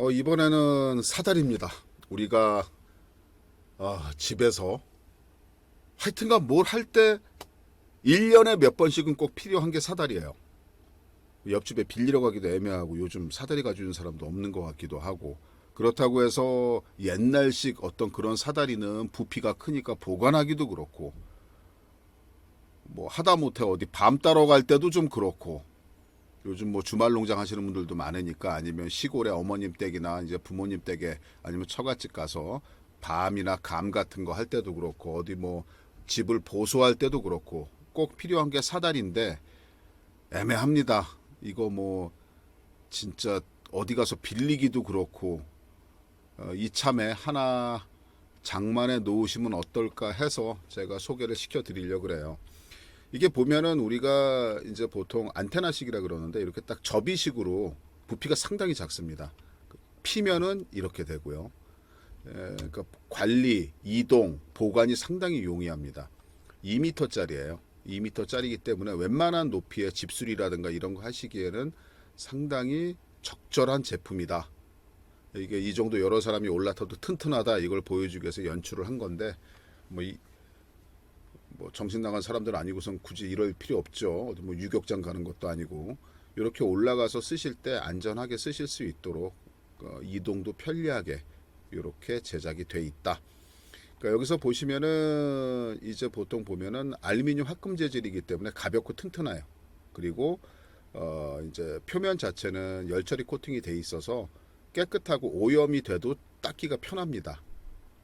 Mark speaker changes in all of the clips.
Speaker 1: 어, 이번에는 사달입니다. 우리가 아, 집에서 하여튼간 뭘 할 때 1년에 몇 번씩은 꼭 필요한 게 사다리예요. 옆집에 빌리러 가기도 애매하고 요즘 사다리 가지고 사람도 없는 것 같기도 하고 그렇다고 해서 옛날식 어떤 그런 사다리는 부피가 크니까 보관하기도 그렇고 뭐 하다못해 어디 밤 따러 갈 때도 좀 그렇고 요즘 뭐 주말 농장 하시는 분들도 많으니까 아니면 시골에 어머님 댁이나 이제 부모님 댁에 아니면 처갓집 가서 밤이나 감 같은 거 할 때도 그렇고 어디 뭐 집을 보수할 때도 그렇고 꼭 필요한 게 사다리인데 애매합니다. 이거 뭐 진짜 어디 가서 빌리기도 그렇고 어, 이참에 하나 장만해 놓으시면 어떨까 해서 제가 소개를 시켜 드리려고 그래요. 이게 보면은 우리가 이제 보통 안테나식이라 그러는데 이렇게 딱 접이식으로 부피가 상당히 작습니다. 피면은 이렇게 되고요. 에, 그러니까 관리, 이동, 보관이 상당히 용이합니다. 2m짜리예요. 2m짜리이기 때문에 웬만한 높이의 집수리라든가 이런 거 하시기에는 상당히 적절한 제품이다. 이게 이 정도 여러 사람이 올라타도 튼튼하다 이걸 보여주기 위해서 연출을 한 건데 뭐 이, 뭐 정신 나간 사람들 아니고선 굳이 이럴 필요 없죠. 어디 뭐 유격장 가는 것도 아니고 이렇게 올라가서 쓰실 때 안전하게 쓰실 수 있도록 어, 이동도 편리하게 이렇게 제작이 돼 있다. 그러니까 여기서 보시면은 이제 보통 보면은 알루미늄 합금 재질이기 때문에 가볍고 튼튼해요. 그리고 어 이제 표면 자체는 열처리 코팅이 돼 있어서 깨끗하고 오염이 돼도 닦기가 편합니다.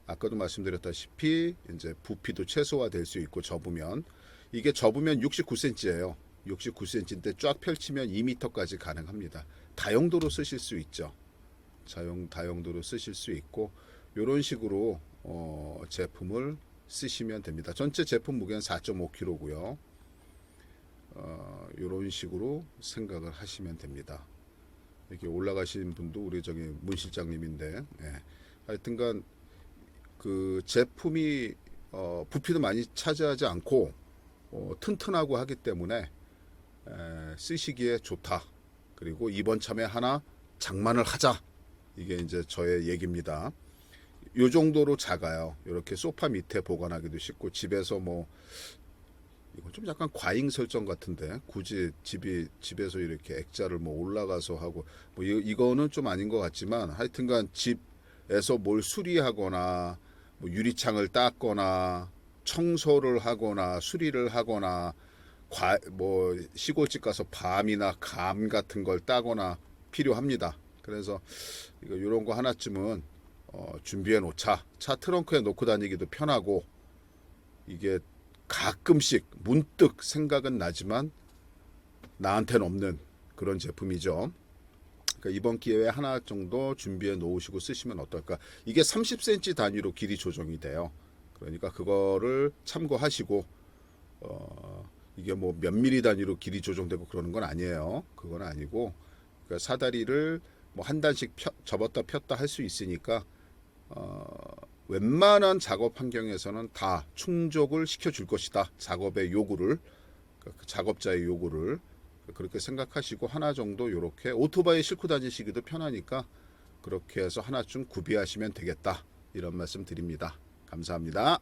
Speaker 1: 아까도 말씀드렸다시피 이제 부피도 최소화될 수 있고 접으면 이게 접으면 69cm예요. 69cm인데 쫙 펼치면 2m까지 가능합니다. 다용도로 쓰실 수 있죠. 자용 다용도로 쓰실 수 있고 이런 식으로 어, 제품을 쓰시면 됩니다. 전체 제품 무게는 4.5kg고요. 어, 이런 식으로 생각을 하시면 됩니다. 이렇게 올라가신 분도 우리 저기 문 실장님인데, 예. 하여튼간 그 제품이 어, 부피도 많이 차지하지 않고 어, 튼튼하고 하기 때문에 에, 쓰시기에 좋다. 그리고 이번 참에 하나 장만을 하자. 이게 이제 저의 얘기입니다. 요 정도로 작아요. 이렇게 소파 밑에 보관하기도 쉽고 집에서 뭐 이건 좀 약간 과잉 설정 같은데 굳이 집이 집에서 이렇게 액자를 뭐 올라가서 하고 뭐 이, 이거는 좀 아닌 것 같지만 하여튼간 집에서 뭘 수리하거나 뭐 유리창을 닦거나 청소를 하거나 수리를 하거나 과, 뭐 시골집 가서 밤이나 감 같은 걸 따거나 필요합니다. 그래서 이거 이런 거 하나쯤은 어, 준비해 놓자. 차 트렁크에 놓고 다니기도 편하고 이게 가끔씩 문득 생각은 나지만 나한테는 없는 그런 제품이죠. 그러니까 이번 기회에 하나 정도 준비해 놓으시고 쓰시면 어떨까? 이게 30cm 단위로 길이 조정이 돼요. 그러니까 그거를 참고하시고 어, 이게 뭐 몇 미리 단위로 길이 조정되고 그러는 건 아니에요. 그건 아니고 그러니까 사다리를 뭐 한 단씩 펴, 접었다 폈다 할 수 있으니까 어, 웬만한 작업 환경에서는 다 충족을 시켜줄 것이다. 작업의 요구를 그 작업자의 요구를 그렇게 생각하시고 하나 정도 이렇게 오토바이 싣고 다니시기도 편하니까 그렇게 해서 하나쯤 구비하시면 되겠다. 이런 말씀 드립니다. 감사합니다.